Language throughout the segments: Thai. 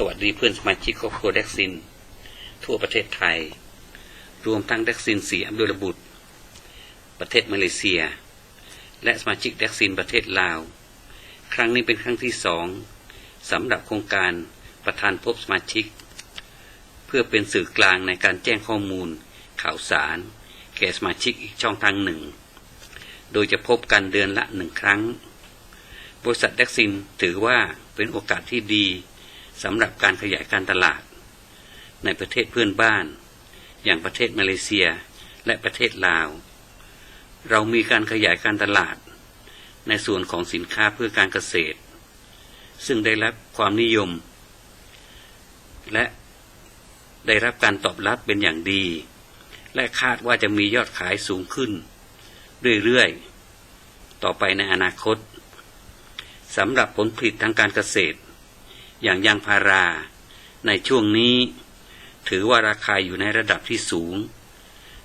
สวัสดีเพื่อนสมาชิกครอบครัวแดกซิน ทั่วประเทศไทย รวมทั้งแดกซินสีอับดุลบุตร ประเทศมาเลเซีย และสมาชิกแดกซินประเทศลาว ครั้งนี้เป็นครั้งที่สองสำหรับโครงการประธานพบสมาชิก เพื่อเป็นสื่อกลางในการแจ้งข้อมูล ข่าวสาร แก่สมาชิกอีกช่องทางหนึ่ง โดยจะพบกันเดือนละหนึ่งครั้ง บริษัทแดกซินถือว่าเป็นโอกาสที่ดี สำหรับการขยายการตลาด ในประเทศเพื่อนบ้าน อย่างประเทศมาเลเซียและประเทศลาว เรามีการขยายการตลาด ในส่วนของสินค้าเพื่อการเกษตร ซึ่งได้รับความนิยม และได้รับการตอบรับเป็นอย่างดี และคาดว่าจะมียอดขายสูงขึ้น เรื่อยๆ ต่อไปในอนาคตสำหรับผลผลิตทางการเกษตร อย่างยางพารา ในช่วงนี้ ถือว่าราคาอยู่ในระดับที่สูง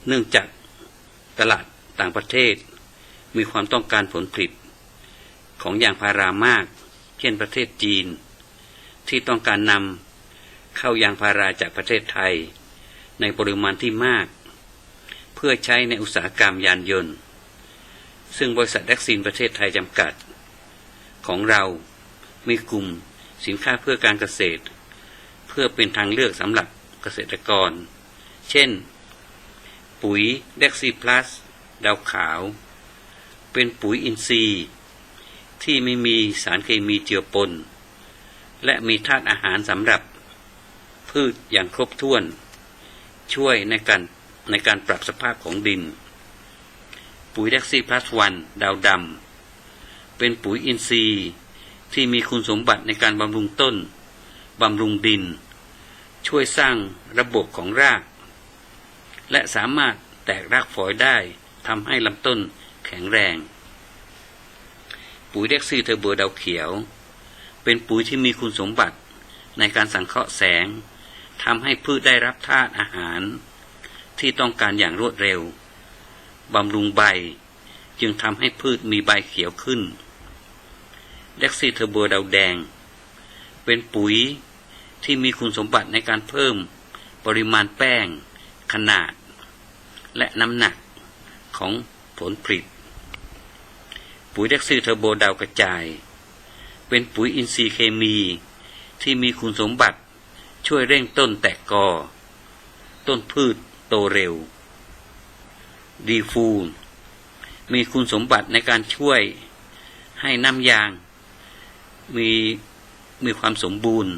เนื่องจากตลาดต่างประเทศ มีความต้องการผลผลิต ของยางพารามาก เช่นประเทศจีน ที่ต้องการนำเข้ายางพาราจากประเทศไทย ในปริมาณที่มาก เพื่อใช้ในอุตสาหกรรมยานยนต์ ซึ่งบริษัทแดกซินประเทศไทยจำกัด ของเรามีกลุ่ม สินค้าเพื่อการเกษตร เพื่อเป็นทางเลือกสำหรับเกษตรกร เช่น ปุ๋ยเด็กซีพลัสดาวขาว เป็นปุ๋ยอินทรีย์ ที่ไม่มีสารเคมีเจือปน และมีธาตุอาหารสำหรับพืชอย่างครบถ้วน ช่วยในการในการปรับสภาพของดิน ปุ๋ยเด็กซีพลัสวันดาวดำเป็นปุ๋ยอินทรีย์ ที่มีคุณสมบัติในการบำรุงต้น บำรุงดิน ช่วยสร้างระบบของราก และสามารถแตกรากฝอยได้ทำให้ลำต้นแข็งแรง ปุ๋ยเด็กซีเทอร์โบดาวเขียว เป็นปุ๋ยที่มีคุณสมบัติในการสังเคราะห์แสงทำให้พืชได้รับธาตุอาหาร ที่ต้องการอย่างรวดเร็วบำรุงใบ จึงทำให้พืชมีใบเขียวขึ้น เด็กซี่เทอร์โบดาวแดง เป็นปุ๋ยที่มีคุณสมบัติในการเพิ่มปริมาณแป้ง ขนาด และน้ำหนักของผลผลิต ปุ๋ยเด็กซี่เทอร์โบดาวกระจาย เป็นปุ๋ยอินทรีย์เคมีที่มีคุณสมบัติช่วยเร่งต้นแตกกอ ต้นพืชโตเร็ว ดีฟูนมีคุณสมบัติในการช่วยให้น้ำยาง มีมีความสมบูรณ์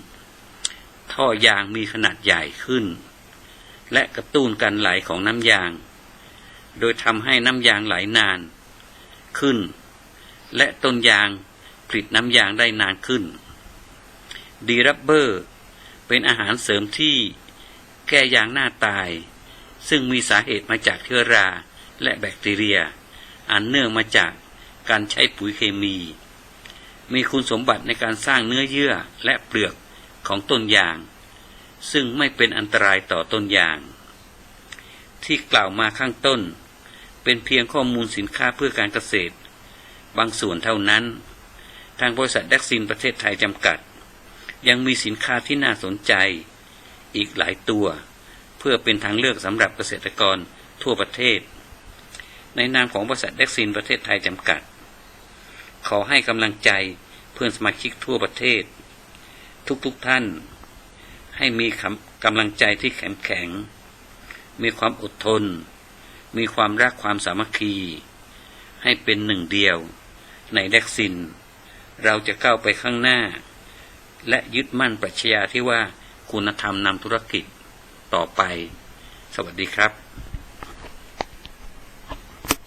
ท่อยางมีขนาดใหญ่ขึ้น และกระตุ้นการไหลของน้ำยาง โดยทำให้น้ำยางไหลนานขึ้น และต้นยางผลิตน้ำยางได้นานขึ้น ดีรับเบอร์ เป็นอาหารเสริมที่แก้ยางหน้าตาย ซึ่งมีสาเหตุมาจากเชื้อราและแบคทีเรีย อันเนื่องมาจากการใช้ปุ๋ยเคมี มีคุณสมบัติในการสร้างเนื้อเยื่อและเปลือกของต้นยาง ซึ่งไม่เป็นอันตรายต่อต้นยาง ที่กล่าวมาข้างต้น เป็นเพียงข้อมูลสินค้าเพื่อการเกษตร บางส่วนเท่านั้น ทางบริษัทแดกซินประเทศไทยจำกัด ยังมีสินค้าที่น่าสนใจ อีกหลายตัว เพื่อเป็นทางเลือกสำหรับเกษตรกรทั่วประเทศ ในนามของบริษัทแดกซินประเทศไทยจำกัด ขอให้กำลังใจเพื่อนสมาชิกทั่วประเทศ ทุกๆทท่าน ให้มีกำลังใจที่แข็งแข็ง มีความอดทน มีความรักความสามัคคี ให้เป็นหนึ่งเดียว ในแดกซิน เราจะก้าวไปข้างหน้า และยึดมั่นปรัชญาที่ว่าคุณธรรมนำธุรกิจต่อไป สวัสดีครับ